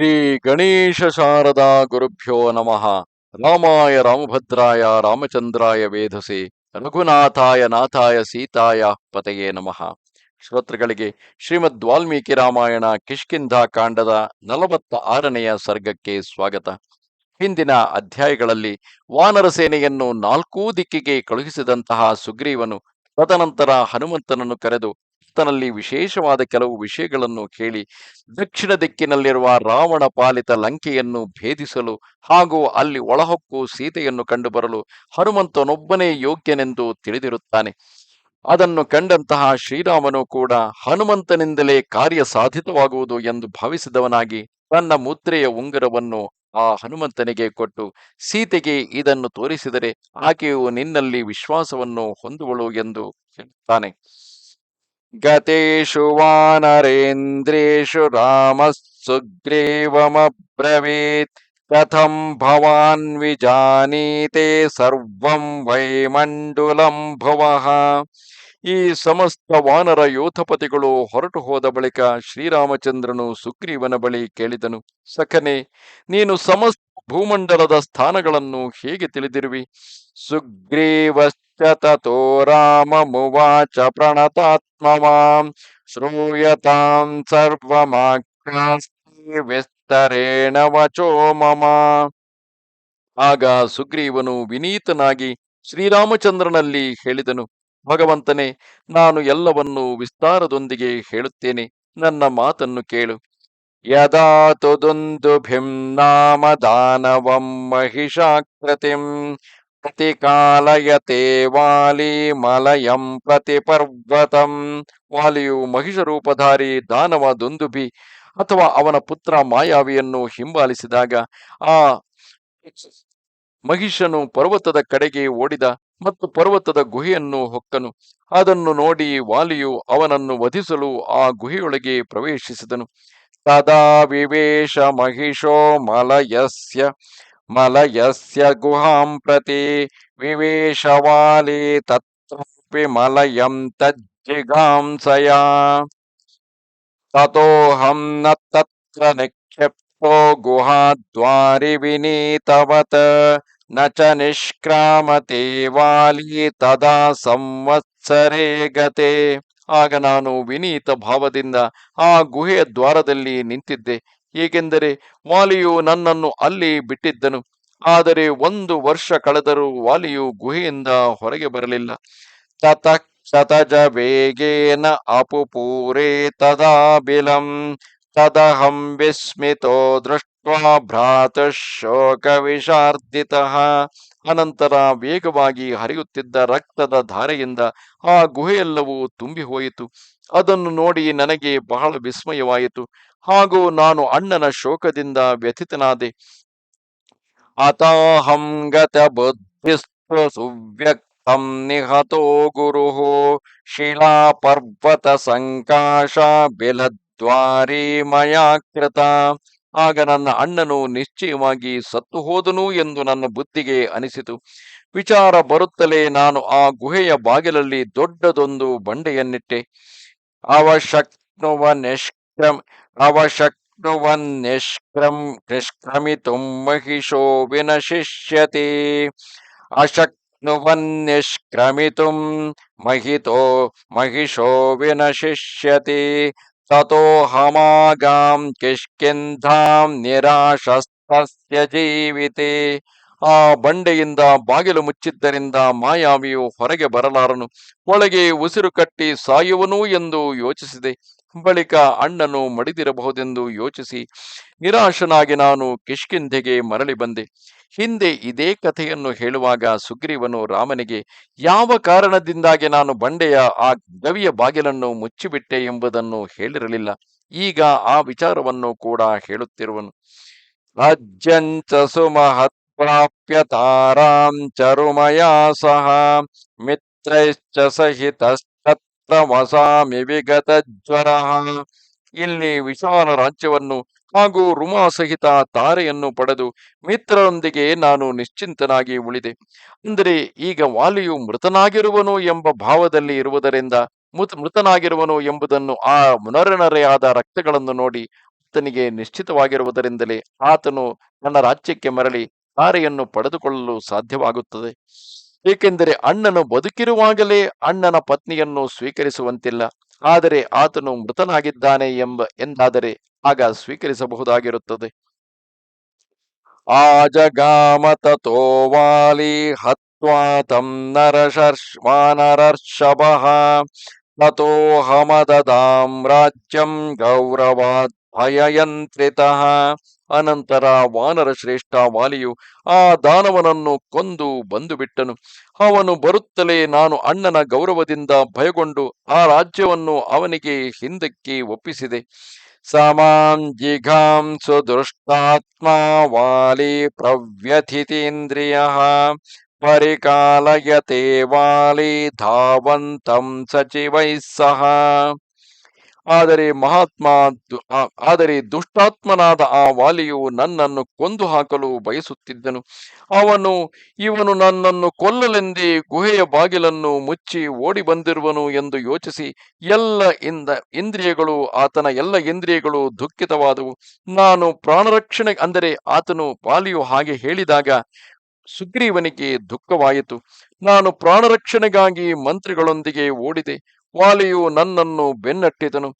ಶ್ರೀ ಗಣೇಶ ಶಾರದಾ ಗುರುಭ್ಯೋ ನಮಃ. ರಾಮಾಯ ರಾಮಭದ್ರಾಯ ರಾಮಚಂದ್ರಾಯ ವೇಧಸೆ ರಘುನಾಥಾಯ ನಾಥಾಯ ಸೀತಾಯ ಪತೆಯೇ ನಮಃ. ಶ್ರೋತೃಗಳಿಗೆ ಶ್ರೀಮದ್ ವಾಲ್ಮೀಕಿ ರಾಮಾಯಣ ಕಿಷ್ಕಿಂಧ ಕಾಂಡದ ನಲವತ್ತ ಆರನೆಯ ಸರ್ಗಕ್ಕೆ ಸ್ವಾಗತ. ಹಿಂದಿನ ಅಧ್ಯಾಯಗಳಲ್ಲಿ ವಾನರ ಸೇನೆಯನ್ನು ನಾಲ್ಕೂ ದಿಕ್ಕಿಗೆ ಕಳುಹಿಸಿದಂತಹ ಸುಗ್ರೀವನು ತದನಂತರ ಹನುಮಂತನನ್ನು ಕರೆದು ಆತನಲ್ಲಿ ವಿಶೇಷವಾದ ಕೆಲವು ವಿಷಯಗಳನ್ನು ಕೇಳಿ ದಕ್ಷಿಣ ದಿಕ್ಕಿನಲ್ಲಿರುವ ರಾವಣ ಪಾಲಿತ ಲಂಕೆಯನ್ನು ಭೇದಿಸಲು ಹಾಗೂ ಅಲ್ಲಿ ಒಳಹೊಕ್ಕು ಸೀತೆಯನ್ನು ಕಂಡುಬರಲು ಹನುಮಂತನೊಬ್ಬನೇ ಯೋಗ್ಯನೆಂದು ತಿಳಿದಿರುತ್ತಾನೆ. ಅದನ್ನು ಕಂಡಂತಹ ಶ್ರೀರಾಮನು ಕೂಡ ಹನುಮಂತನಿಂದಲೇ ಕಾರ್ಯ ಸಾಧಿತವಾಗುವುದು ಎಂದು ಭಾವಿಸಿದವನಾಗಿ ತನ್ನ ಮುದ್ರೆಯ ಉಂಗುರವನ್ನು ಆ ಹನುಮಂತನಿಗೆ ಕೊಟ್ಟು ಸೀತೆಗೆ ಇದನ್ನು ತೋರಿಸಿದರೆ ಆಕೆಯು ನಿನ್ನಲ್ಲಿ ವಿಶ್ವಾಸವನ್ನು ಹೊಂದುವಳು ಎಂದು ಹೇಳುತ್ತಾನೆ. ರಾಮ ಸುಗ್ರೀವಮಬ್ರವೀತ್ ಕಥಂ ಭವಾನ್ ವಿಜಾನೀತೆ ಸರ್ವಂ ವೈಮಂಡುಲಂ ಭುವಃ ಈ ಸಮಸ್ತ ವಾನರ ಯೋಧಪತಿಗಳು ಹೊರಟು ಹೋದ ಬಳಿಕ ಶ್ರೀರಾಮಚಂದ್ರನು ಸುಗ್ರೀವನ ಬಳಿ ಕೇಳಿದನು, ಸಖನೆ, ನೀನು ಸಮಸ್ತ ಭೂಮಂಡಲದ ಸ್ಥಾನಗಳನ್ನು ಹೇಗೆ ತಿಳಿದಿರುವಿ? ಸುಗ್ರೀವಶ್ಚ ತಥೋ ರಾಮಮುವಾಚ ಶ್ರೂಯತಾಂ ಸರ್ವಮಾಖ್ಯಾಸ್ತಿ ವಿಸ್ತರೇಣ ವಚೋ ಮಮ ಆಗ ಸುಗ್ರೀವನು ವಿನೀತನಾಗಿ ಶ್ರೀರಾಮಚಂದ್ರನಲ್ಲಿ ಹೇಳಿದನು, ಭಗವಂತನೇ, ನಾನು ಎಲ್ಲವನ್ನೂ ವಿಸ್ತಾರದೊಂದಿಗೆ ಹೇಳುತ್ತೇನೆ, ನನ್ನ ಮಾತನ್ನು ಕೇಳು. ಯದಾ ತುದುಂದುಭಿಂ ನಾಮ ದಾನವಂ ಮಹಿಷಾಕೃತಿಂ ಪ್ರತಿಕಾಲಯತೆ ವಾಲಿ ಮಲಯಂ ಪ್ರತಿ ಪರ್ವತಂ. ವಾಲಿಯು ಮಹಿಷ ರೂಪಧಾರಿ ದಾನವ ದುಂದುಬಿ ಅಥವಾ ಅವನ ಪುತ್ರ ಮಾಯಾವಿಯನ್ನು ಹಿಂಬಾಲಿಸಿದಾಗ ಆ ಮಹಿಷನು ಪರ್ವತದ ಕಡೆಗೆ ಓಡಿದ ಮತ್ತು ಪರ್ವತದ ಗುಹೆಯನ್ನು ಹೊಕ್ಕನು. ಅದನ್ನು ನೋಡಿ ವಾಲಿಯು ಅವನನ್ನು ವಧಿಸಲು ಆ ಗುಹೆಯೊಳಗೆ ಪ್ರವೇಶಿಸಿದನು. ತದಾ ವಿವೇಶ ಮಹಿಷೋ ಮಲಯಸ್ಯ ಮಲಯಸ್ಯ ಗುಹಾಂ ಪ್ರತಿ ವಿವೇಶವಾಲಿ ತತ್ರಾಪಿ ಮಲಯಂ ತಜ್ಜಿಗಾಂಸಯ ತತೋಹಂ ನ ತತ್ರ ನಿಕ್ಷಿಪ್ತೋ ಗುಹಾದ್ವಾರಿ ವಿನೀತವತ್ನ ಚ ನಿಷ್ಕ್ರಾಮತಿ ವಾಲಿ ತದಾ ಸಂವತ್ಸರೇ ಗತೆ ಆಗ ನಾನು ವಿನೀತ ಭಾವದಿಂದ ಆ ಗುಹೆಯ ದ್ವಾರದಲ್ಲಿ ನಿಂತಿದ್ದೆ ಏಕೆಂದರೆ ವಾಲಿಯು ನನ್ನನ್ನು ಅಲ್ಲಿ ಬಿಟ್ಟಿದ್ದನು. ಆದರೆ ಒಂದು ವರ್ಷ ಕಳೆದರೂ ವಾಲಿಯು ಗುಹೆಯಿಂದ ಹೊರಗೆ ಬರಲಿಲ್ಲ. ತತ ಶತಜ ವೇಗೇನ ಅಪುಪೂರೇ ತದಾ ಬಿಲಂ, ತದಹಂ ವಿಸ್ಮಿತೋ ದೃಷ್ಟ ಭ್ರಾತಃ ಶೋಕ ವಿಷಾರ್ದಿತಃ ಅನಂತರ ವೇಗವಾಗಿ ಹರಿಯುತ್ತಿದ್ದ ರಕ್ತದ ಧಾರೆಯಿಂದ ಆ ಗುಹೆಯೆಲ್ಲವೂ ತುಂಬಿ ಹೋಯಿತು. ಅದನ್ನು ನೋಡಿ ನನಗೆ ಬಹಳ ವಿಸ್ಮಯವಾಯಿತು. ಹಾಗೂ ನಾನು ಅಣ್ಣನ ಶೋಕದಿಂದ ವ್ಯಥಿತನಾದೆ. ಅತಾಹಂಗತ ಗತ ಬುದ್ಧಿಸ್ತು ಸುವ್ಯಕ್ತಂ ನಿಹತೋ ಗುರು ಶಿಲಾ ಪರ್ವತ ಸಂಕಾಶ ಬಿಲದ್ವಾರಿ ಮಯಾ ಕೃತ ಆಗ ನನ್ನ ಅಣ್ಣನು ನಿಶ್ಚಯವಾಗಿ ಸತ್ತು ಹೋದನು ಎಂದು ನನ್ನ ಬುದ್ಧಿಗೆ ಅನಿಸಿತು. ವಿಚಾರ ಬರುತ್ತಲೇ ನಾನು ಆ ಗುಹೆಯ ಬಾಗಿಲಲ್ಲಿ ದೊಡ್ಡದೊಂದು ಬಂಡೆಯನ್ನಿಟ್ಟೆ. ಅವಶಕ್ನುವ ನಿಷ್ಕ್ರಮ ಅವಶಕ್ನುವನ್ ನಿಷ್ಕ್ರಮ್ ನಿಷ್ಕ್ರಮಿತುಂ ಮಹಿಷೋ ವಿನಶಿಷ್ಯತೆ ಅಶಕ್ನುವನ್ ನಿಷ್ಕ್ರಮಿತುಂ ಮಹಿತೋ ಮಹಿಷೋ ವಿನಶಿಷ್ಯತೆ ತಥೋಹಮಾಗಾಂ ಕಿಷ್ಕಿಂಧಾಂ ನಿರಾಶಸ್ತಸ್ಯ ಜೀವಿತೆ ಆ ಬಂಡೆಯಿಂದ ಬಾಗಿಲು ಮುಚ್ಚಿದ್ದರಿಂದ ಮಾಯಾವಿಯು ಹೊರಗೆ ಬರಲಾರನು, ಒಳಗೆ ಉಸಿರು ಕಟ್ಟಿ ಸಾಯುವನು ಎಂದು ಯೋಚಿಸಿದೆ, ಬಳಿಕ ಅಣ್ಣನು ಮಡಿದಿರಬಹುದೆಂದು ಯೋಚಿಸಿ ನಿರಾಶನಾಗಿ ನಾನು ಕಿಷ್ಕಿಂಧೆಗೆ ಮರಳಿ ಬಂದೆ. ಹಿಂದೆ ಇದೇ ಕಥೆಯನ್ನು ಹೇಳುವಾಗ ಸುಗ್ರೀವನು ರಾಮನಿಗೆ, ಯಾವ ಕಾರಣದಿಂದಾಗಿ ನಾನು ಬಂಡೆಯ ಆ ಗವಿಯ ಬಾಗಿಲನ್ನು ಮುಚ್ಚಿಬಿಟ್ಟೆ ಎಂಬುದನ್ನು ಹೇಳಿರಲಿಲ್ಲ. ಈಗ ಆ ವಿಚಾರವನ್ನು ಕೂಡ ಹೇಳುತ್ತಿರುವನು. ರಾಜ್ಯಂಚ ಸುಮಹತ್ ತಾರಾಂ ಚರುಮಯಾ ಸಹ, ಮಿತ್ರೈಶ್ಚ ಸಹಿತ ವಸಾಮಿ ವಿಗತ ಜ್ವರ ಇಲ್ಲಿ ವಿಶಾಲ ರಾಜ್ಯವನ್ನು ಹಾಗೂ ರುಮಾ ಸಹಿತ ತಾರೆಯನ್ನು ಪಡೆದು ಮಿತ್ರರೊಂದಿಗೆ ನಾನು ನಿಶ್ಚಿಂತನಾಗಿ ಉಳಿದೆ. ಅಂದರೆ ಈಗ ವಾಲಿಯು ಮೃತನಾಗಿರುವನು ಎಂಬ ಭಾವದಲ್ಲಿ ಇರುವುದರಿಂದ ಮೃತ, ಮೃತನಾಗಿರುವನು ಎಂಬುದನ್ನು ಆ ನರೆನರೆಯಾದ ರಕ್ತಗಳನ್ನು ನೋಡಿ ಆತನಿಗೆ ನಿಶ್ಚಿತವಾಗಿರುವುದರಿಂದಲೇ ಆತನು ನನ್ನ ರಾಜ್ಯಕ್ಕೆ ಮರಳಿ ತಾರೆಯನ್ನು ಪಡೆದುಕೊಳ್ಳಲು ಸಾಧ್ಯವಾಗುತ್ತದೆ. ಏಕೆಂದರೆ ಅಣ್ಣನು ಬದುಕಿರುವಾಗಲೇ ಅಣ್ಣನ ಪತ್ನಿಯನ್ನು ಸ್ವೀಕರಿಸುವಂತಿಲ್ಲ. ಆದರೆ ಆತನು ಮೃತನಾಗಿದ್ದಾನೆ ಎಂಬ, ಎಂದಾದರೆ ಆಗ ಸ್ವೀಕರಿಸಬಹುದಾಗಿರುತ್ತದೆ. ಆ ಜಗಾಮ ತಥೋ ವಾಲಿ ಹತ್ವಾ ತಂ ನರಶರ್ಷ ವಾನರರ್ಷಭಃ ತಥೋಹಮದದಾಂ ರಾಜ್ಯಂ ಗೌರವಾತ್ ಭಯಯಂತ್ರಿತ ಅನಂತರ ವಾನರ ಶ್ರೇಷ್ಠ ವಾಲಿಯು ಆ ದಾನವನನ್ನು ಕೊಂದು ಬಂದು ಬಿಟ್ಟನು ಅವನು ಬರುತ್ತಲೇ ನಾನು ಅಣ್ಣನ ಗೌರವದಿಂದ ಭಯಗೊಂಡು ಆ ರಾಜ್ಯವನ್ನು ಅವನಿಗೆ ಹಿಂದಕ್ಕೆ ಒಪ್ಪಿಸಿದೆ. ಜಿಘಾಂ ಸುದೃಷ್ಟಾತ್ಮ ವಾಲಿ ಪ್ರವ್ಯಥಿತೀಂದ್ರಿಯ ಪರಿಕಾಲಯತೆ ವಾಲಿ ಧಾವಂತಂ ಸಚಿವೈ ಸಹ ಆದರೆ ಮಹಾತ್ಮ ಆದರೆ ದುಷ್ಟಾತ್ಮನಾದ ಆ ವಾಲಿಯು ನನ್ನನ್ನು ಕೊಂದು ಹಾಕಲು ಬಯಸುತ್ತಿದ್ದನು. ಅವನು, ಇವನು ನನ್ನನ್ನು ಕೊಲ್ಲಲೆಂದೇ ಗುಹೆಯ ಬಾಗಿಲನ್ನು ಮುಚ್ಚಿ ಓಡಿ ಬಂದಿರುವನು ಎಂದು ಯೋಚಿಸಿ ಎಲ್ಲ ಇಂದ ಇಂದ್ರಿಯಗಳು, ಆತನ ಎಲ್ಲ ಇಂದ್ರಿಯಗಳು ದುಃಖಿತವಾದವು. ನಾನು ಪ್ರಾಣರಕ್ಷಣೆ ಅಂದರೆ ಆತನು ವಾಲಿಯು ಹಾಗೆ ಹೇಳಿದಾಗ ಸುಗ್ರೀವನಿಗೆ ದುಃಖವಾಯಿತು. ನಾನು ಪ್ರಾಣರಕ್ಷಣೆಗಾಗಿ ಮಂತ್ರಿಗಳೊಂದಿಗೆ ಓಡಿದೆ. ವಾಲಿಯು ನನ್ನನ್ನು ಬೆನ್ನಟ್ಟಿದನು.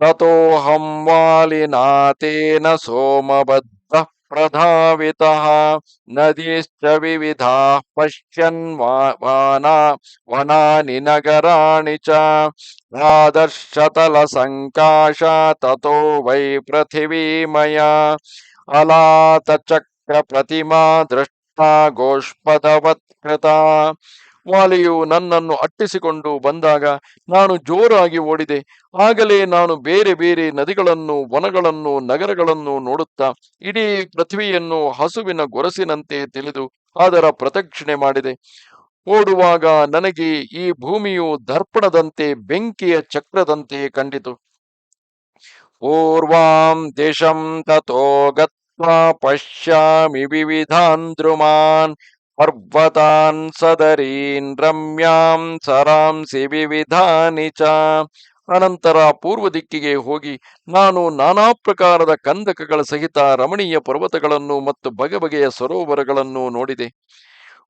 ತಥೋಹಂ ವಾಲಿನಾತೇನ ಸೋಮಬದ್ಧ ಪ್ರಧಾವಿತಃ, ನದೀಶ್ಚ ವಿವಿಧ ಪಶ್ಯನ್ ವಾನಾ ವನಾನಿ ನಗರಾಣಿ ಚ ಆದರ್ಶತಲ ಸಂಕಾಶ ತಥೋ ವೈ ಪೃಥಿವೀಮಯ ಅಲಾತ ಚಕ್ರ ಪ್ರತಿಮಾ ದೃಷ್ಟ ಗೋಷ್ಪದವತ್ಕೃತ ವಾಲಿಯು ನನ್ನನ್ನು ಅಟ್ಟಿಸಿಕೊಂಡು ಬಂದಾಗ ನಾನು ಜೋರಾಗಿ ಓಡಿದೆ. ಆಗಲೇ ನಾನು ಬೇರೆ ಬೇರೆ ನದಿಗಳನ್ನು, ವನಗಳನ್ನು, ನಗರಗಳನ್ನು ನೋಡುತ್ತಾ ಇಡೀ ಪೃಥ್ವಿಯನ್ನು ಹಸುವಿನ ಗೊರಸಿನಂತೆ ತಿಳಿದು ಅದರ ಪ್ರದಕ್ಷಿಣೆ ಮಾಡಿದೆ. ಓಡುವಾಗ ನನಗೆ ಈ ಭೂಮಿಯು ದರ್ಪಣದಂತೆ, ಬೆಂಕಿಯ ಚಕ್ರದಂತೆ ಕಂಡಿತು. ಪೂರ್ವಾಂ ದೇಶಂ ತಥೋ ಪಶ್ಯಾಮಿ ವಿವಿಧಾನ್ ದ್ರುಮಾನ್ ಪರ್ವತಾನ್ ಸದರೀನ್ ರಮ್ಯಾಂ ಸರಾಂಸಿ ವಿವಿಧಾನಿ ಚ. ಅನಂತರ ಪೂರ್ವ ದಿಕ್ಕಿಗೆ ಹೋಗಿ ನಾನು ನಾನಾ ಪ್ರಕಾರದ ಕಂದಕಗಳ ಸಹಿತ ರಮಣೀಯ ಪರ್ವತಗಳನ್ನು ಮತ್ತು ಬಗೆ ಬಗೆಯ ಸರೋವರಗಳನ್ನು ನೋಡಿದೆ.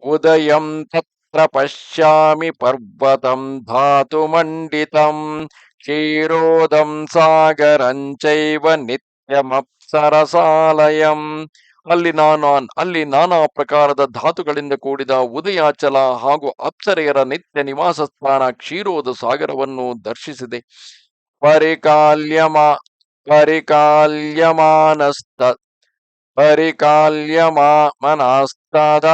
ಉದಯಂ ತತ್ರ ಪಶ್ಯಾಮಿ ಪರ್ವತಂ ಧಾತುಮಂಡಿತಂ ಕ್ಷೀರೋದಂ ಸಾಗರಂಚೈವ ನಿತ್ಯಮಪ್ಸರಸಾಲಯಂ ಅಲ್ಲಿ ನಾನಾನ್ ಅಲ್ಲಿ ನಾನಾ ಪ್ರಕಾರದ ಧಾತುಗಳಿಂದ ಕೂಡಿದ ಉದಯಾಚಲ ಹಾಗೂ ಅಪ್ಸರೆಯರ ನಿತ್ಯ ನಿವಾಸ ಸ್ಥಾನ ಕ್ಷೀರೋದ ಸಾಗರವನ್ನು ದರ್ಶಿಸಿದೆ. ಪರಿಕಾಲ್ಯಮ, ಪರಿಕಾಲ್ಯಮಾನಸ್ತ, ಪರಿಕಾಲ್ಯಮಾನಸ್ತಾದ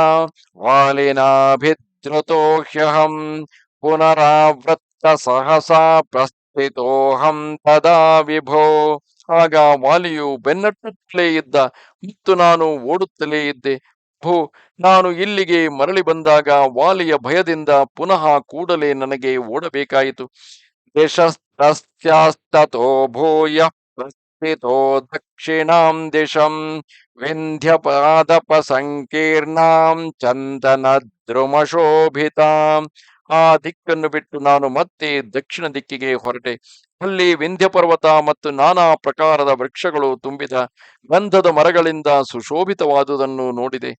ವಾಲಿನಾಭಿದ್ರುತೋ ಹ್ಯಹಂ ಪುನರಾವೃತ್ತ ಸಹಸಾ ಪ್ರಸ್ಥಿತೋಹಂ ತದಾ ವಿಭೋ. ಆಗ ವಾಲಿಯು ಬೆನ್ನಟ್ಟುತ್ತಲೇ ಇದ್ದ ಮತ್ತು ನಾನು ಓಡುತ್ತಲೇ ಇದ್ದೆ. ಭೂ ನಾನು ಇಲ್ಲಿಗೆ ಮರಳಿ ಬಂದಾಗ ವಾಲಿಯ ಭಯದಿಂದ ಪುನಃ ಕೂಡಲೇ ನನಗೆ ಓಡಬೇಕಾಯಿತು. ದೇಶಸ್ತಸ್ಯಾಸ್ತತೋ ಭೂಯ ಪ್ರಸ್ಥಿತೋ ದಕ್ಷಿಣಾಂ ದಿಶಂ ವಿಂಧ್ಯಪಾದಪ ಸಂಕೀರ್ಣಾಂ ಚಂದನ ದ್ರುಮಶೋಭಿತಾಂ ಆ ದಿಕ್ಕನ್ನು ಬಿಟ್ಟು ನಾನು ಮತ್ತೆ ದಕ್ಷಿಣ ದಿಕ್ಕಿಗೆ ಹೊರಟೆ. ಅಲ್ಲಿ ವಿಂಧ್ಯ ಪರ್ವತ ಮತ್ತು ನಾನಾ ಪ್ರಕಾರದ ವೃಕ್ಷಗಳು ತುಂಬಿದ ಗಂಧದ ಮರಗಳಿಂದ ಸುಶೋಭಿತವಾದುದನ್ನು ನೋಡಿದೆ.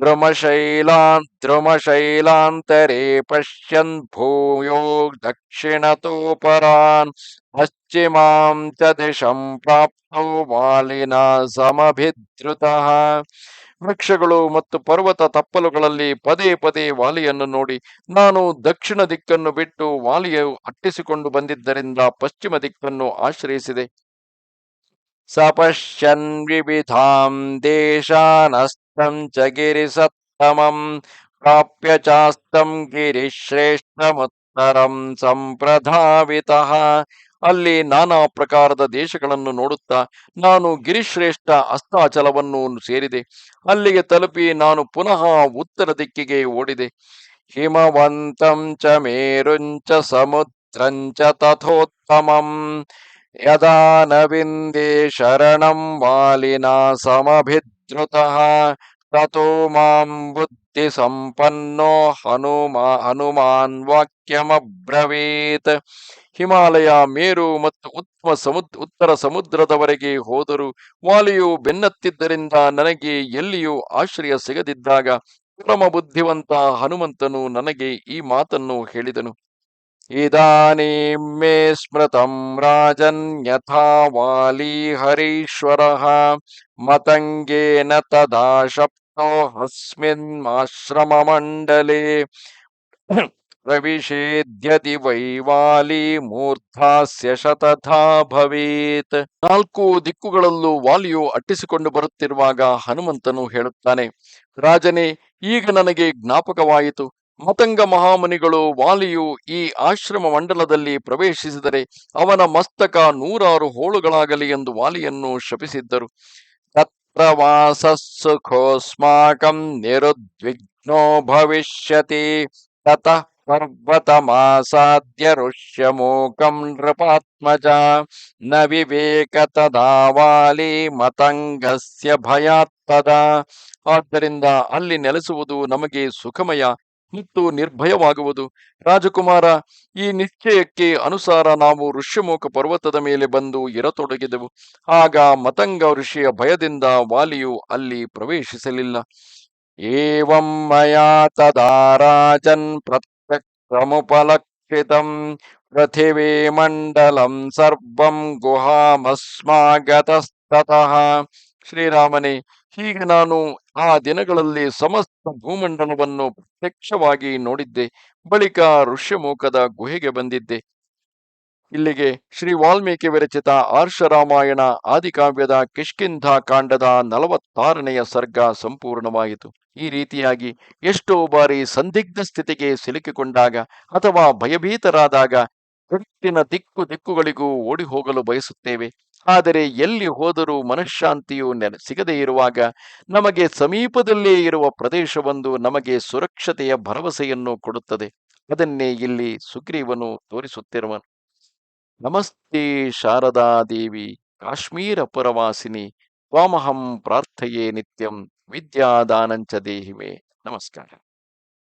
ದ್ರಮಶೈಲಾನ್ ದ್ರಮಶೈಲಾಂತರೇ ಪಶ್ಯನ್ ಭೂಯೋ ದಕ್ಷಿಣತೋಪರಾನ್ ಪಶ್ಚಿಮಾಂ ಚ ದಿಶಂ ಪ್ರಾಪ್ತೋ ವಾಲಿನ ಸಮಭಿದ್ರುತಃ. ವೃಕ್ಷಗಳು ಮತ್ತು ಪರ್ವತ ತಪ್ಪಲುಗಳಲ್ಲಿ ಪದೇ ಪದೇ ವಾಲಿಯನ್ನು ನೋಡಿ ನಾನು ದಕ್ಷಿಣ ದಿಕ್ಕನ್ನು ಬಿಟ್ಟು ವಾಲಿಯು ಅಟ್ಟಿಸಿಕೊಂಡು ಬಂದಿದ್ದರಿಂದ ಪಶ್ಚಿಮ ದಿಕ್ಕನ್ನು ಆಶ್ರಯಿಸಿದೆ. ಸಪಶ್ಯನ್ ವಿವಿಧಾಂ ದೇಶಾನಸ್ತಂ ಚ ಗಿರಿಸತ್ತಮಂ ಪ್ರಾಪ್ಯ ಚಾಸ್ತಂ ಗಿರಿಶ್ರೇಷ್ಠಮುತ್ತರಂ ಸಂಪ್ರಧಾವಿತಃ ಅಲ್ಲಿ ನಾನಾ ಪ್ರಕಾರದ ದೇಶಗಳನ್ನು ನೋಡುತ್ತಾ ನಾನು ಗಿರಿಶ್ರೇಷ್ಠ ಅಸ್ತಾಚಲವನ್ನು ಸೇರಿದೆ. ಅಲ್ಲಿಗೆ ತಲುಪಿ ನಾನು ಪುನಃ ಉತ್ತರ ದಿಕ್ಕಿಗೆ ಓಡಿದೆ. ಹಿಮವಂತಂ ಚ ಮೇರುಂಚ ಸಮುದ್ರಂಚ ತಥೋತ್ತಮಂ. ಯದಾ ನವಿಂದೇ ಶರಣಂ ವಾಲಿನ ಸಮಭಿದ್ರುತಃ ತಥೋ ಮಾಂ ಬುದ್ಧಿ ಸಂಪನ್ನೋ ಹನುಮಾ, ಹನುಮಾನ್ ವಾಕ್ಯಮಬ್ರವೀತ್. ಹಿಮಾಲಯ ಮೇರು ಮತ್ತು ಉತ್ತಮ ಸಮುದ್ರ ಉತ್ತರ ಸಮುದ್ರದವರೆಗೆ ಹೋದರು ವಾಲಿಯು ಬೆನ್ನತ್ತಿದ್ದರಿಂದ ನನಗೆ ಎಲ್ಲಿಯೂ ಆಶ್ರಯ ಸಿಗದಿದ್ದಾಗ ಪರಮ ಬುದ್ಧಿವಂತ ಹನುಮಂತನು ನನಗೆ ಈ ಮಾತನ್ನು ಹೇಳಿದನು. ಇದಾನೀಂ ಮೇ ಸ್ಮೃತಂ ರಾಜನ್ ಯಥಾ ವಾಲಿ ಹರೀಶ್ವರಃ. ಮತಂಗೇನ ತದಾ ಮಂಡಲೆ ಪ್ರವಿಷೇದ್ಯತಿ ವೈವಾಲಿ ಮೂರ್ಧಾಸ್ಯ ಶತಥಾ ಭವೇತ್ ನಾಲ್ಕು ದಿಕ್ಕುಗಳಲ್ಲೂ ವಾಲಿಯು ಅಟ್ಟಿಸಿಕೊಂಡು ಬರುತ್ತಿರುವಾಗ ಹನುಮಂತನು ಹೇಳುತ್ತಾನೆ, ರಾಜನೇ, ಈಗ ನನಗೆ ಜ್ಞಾಪಕವಾಯಿತು. ಮತಂಗ ಮಹಾಮುನಿಗಳು ವಾಲಿಯು ಈ ಆಶ್ರಮ ಮಂಡಲದಲ್ಲಿ ಪ್ರವೇಶಿಸಿದರೆ ಅವನ ಮಸ್ತಕ ನೂರಾರು ಹೋಳುಗಳಾಗಲಿ ಎಂದು ವಾಲಿಯನ್ನು ಶಪಿಸಿದ್ದರು. ತತ್ರ ಸುಖೋಸ್ಮಾಕಂ ನಿರುದ್ವಿಗ್ನೋ ಭವಿಷ್ಯತಿ ತತಃ ಪರ್ವತಮಾಸಾದ್ಯ ಋಷ್ಯಮೂಕಂ ನೃಪಾತ್ಮಜ ನ ವಿವೇಕ ತದಾ ವಾಲಿ ಮತಂಗಸ್ಯ ಭಯಾತ್ಪದ ಆದ್ದರಿಂದ ಅಲ್ಲಿ ನೆಲೆಸುವುದು ನಮಗೆ ಸುಖಮಯ ಮತ್ತು ನಿರ್ಭಯವಾಗುವುದು. ರಾಜಕುಮಾರ, ಈ ನಿಶ್ಚಯಕ್ಕೆ ಅನುಸಾರ ನಾವು ಋಷ್ಯಮುಖ ಪರ್ವತದ ಮೇಲೆ ಬಂದು ಇರತೊಡಗಿದೆವು. ಆಗ ಮತಂಗ ಋಷಿಯ ಭಯದಿಂದ ವಾಲಿಯು ಅಲ್ಲಿ ಪ್ರವೇಶಿಸಲಿಲ್ಲ. ಏವಂ ಮಯಾ ತದಾ ರಾಜನ್ ಪೃಥಿವೀ ಮಂಡಲಂ ಸರ್ವಂ ಗುಹಾಮಸ್ಮಾಗತಸ್ತತಃ. ಶ್ರೀರಾಮನೇ ಹೀಗೆ ನಾನು ಆ ದಿನಗಳಲ್ಲಿ ಸಮಸ್ತ ಭೂಮಂಡಲವನ್ನು ಪ್ರತ್ಯಕ್ಷವಾಗಿ ನೋಡಿದ್ದೆ. ಬಳಿಕ ಋಷ್ಯಮುಖದ ಗುಹೆಗೆ ಬಂದಿದ್ದೆ. ಇಲ್ಲಿಗೆ ಶ್ರೀ ವಾಲ್ಮೀಕಿ ವಿರಚಿತ ಆರ್ಷರಾಮಾಯಣ ಆದಿಕಾವ್ಯದ ಕಿಷ್ಕಿಂಧ ಕಾಂಡದ ನಲವತ್ತಾರನೆಯ ಸರ್ಗ ಸಂಪೂರ್ಣವಾಯಿತು. ಈ ರೀತಿಯಾಗಿ ಎಷ್ಟೋ ಬಾರಿ ಸಂದಿಗ್ಧ ಸ್ಥಿತಿಗೆ ಸಿಲುಕಿಕೊಂಡಾಗ ಅಥವಾ ಭಯಭೀತರಾದಾಗ ಜಗತ್ತಿನ ದಿಕ್ಕು ದಿಕ್ಕುಗಳಿಗೂ ಓಡಿ ಹೋಗಲು ಬಯಸುತ್ತೇವೆ. ಆದರೆ ಎಲ್ಲಿ ಹೋದರೂ ಮನಃಶಾಂತಿಯು ನೆನ ಸಿಗದೇ ಇರುವಾಗ ನಮಗೆ ಸಮೀಪದಲ್ಲೇ ಇರುವ ಪ್ರದೇಶವೊಂದು ನಮಗೆ ಸುರಕ್ಷತೆಯ ಭರವಸೆಯನ್ನು ಕೊಡುತ್ತದೆ. ಅದನ್ನೇ ಇಲ್ಲಿ ಸುಗ್ರೀವನು ತೋರಿಸುತ್ತಿರುವನು. ನಮಸ್ತೆ ಶಾರದಾ ದೇವಿ, ಕಾಶ್ಮೀರ ಪುರವಾಸಿನಿ, ತ್ವಾಮಹಂ ಪ್ರಾರ್ಥಯೇ ನಿತ್ಯಂ ವಿದ್ಯಾದಾನಂಚ ದೇಹಿವೆ ನಮಸ್ಕಾರ.